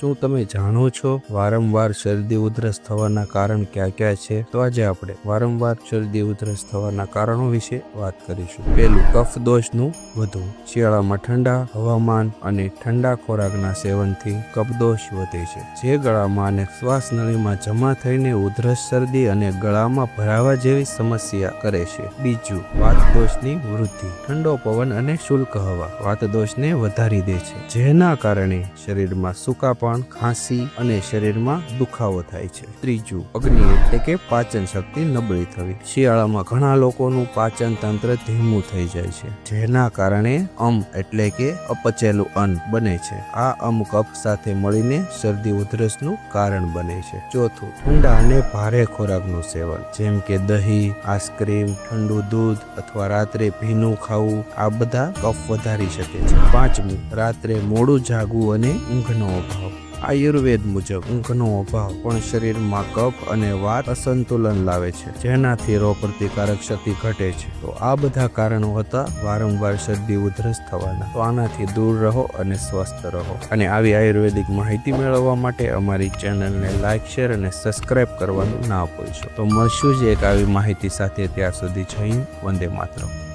શું તમે જાણો છો વારંવાર શરદી ઉધરસ થવાના કારણ ક્યાં ક્યાં છે? તો આજે આપણે વારંવાર શરદી ઉધરસ થવાના કારણો વિશે વાત કરીશું. પહેલું, કફ દોષનું વધુ શિયાળામાં ઠંડા, હવામાન અને ઠંડા ખોરાકના સેવનથી કફદોષ વધે છે. જે ગળામાં અને શ્વાસ નળીમાં જમા થઈને ઉધરસ, શરદી અને ગળામાં ભરાવા જેવી સમસ્યા કરે છે. બીજું, વાત દોષની વૃદ્ધિ. ઠંડો પવન અને શુલ્ક હવા. વાત દોષને વધારી દે છે. જેના કારણે શરીરમાં સુકાપણ, ખાંસી અને શરીરમાં દુખાવો થાય છે. ત્રીજું, અગ્નિ એટલે કે પાચન શક્તિ નબળી થવી. શિયાળામાં ઘણા લોકોનું પાચન તંત્ર ધીમું થઈ જાય છે, જેના કારણે અમ એટલે કે અપચેલું અન્ન બને છે. આ અમ કફ સાથે મળીને શરદી ઉધરસનું કારણ બને છે. ચોથું, ઠંડા અને ભારે ખોરાકનું સેવન. જેમ કે દહીં, આઈસ્ક્રીમ, ઠંડુ દૂધ અથવા રાત્રે ભીનું ખાવું, આ બધા કફ વધારી શકે છે. પાંચમું, રાત્રે મોડું જાગવું અને ઊંઘનો અભાવ. આયુર્વેદ મુજબ ઊંઘનો અભાવ પણ શરીરમાં કફ અને વાત અસંતુલન લાવે છે, જેનાથી રોગ પ્રતિકારક શક્તિ ઘટે છે. તો આ બધા કારણો હતા વારંવાર શરદી ઉધરસ થવાના. તો આનાથી દૂર રહો અને સ્વસ્થ રહો. અને આવી આયુર્વેદિક માહિતી મેળવવા માટે અમારી ચેનલને લાઇક શેર અને સબસ્ક્રાઇબ કરવાનું ના ભૂલશો. તો મળશું જ એક આવી માહિતી સાથે. ત્યાં સુધી જઈને વંદે માતરમ.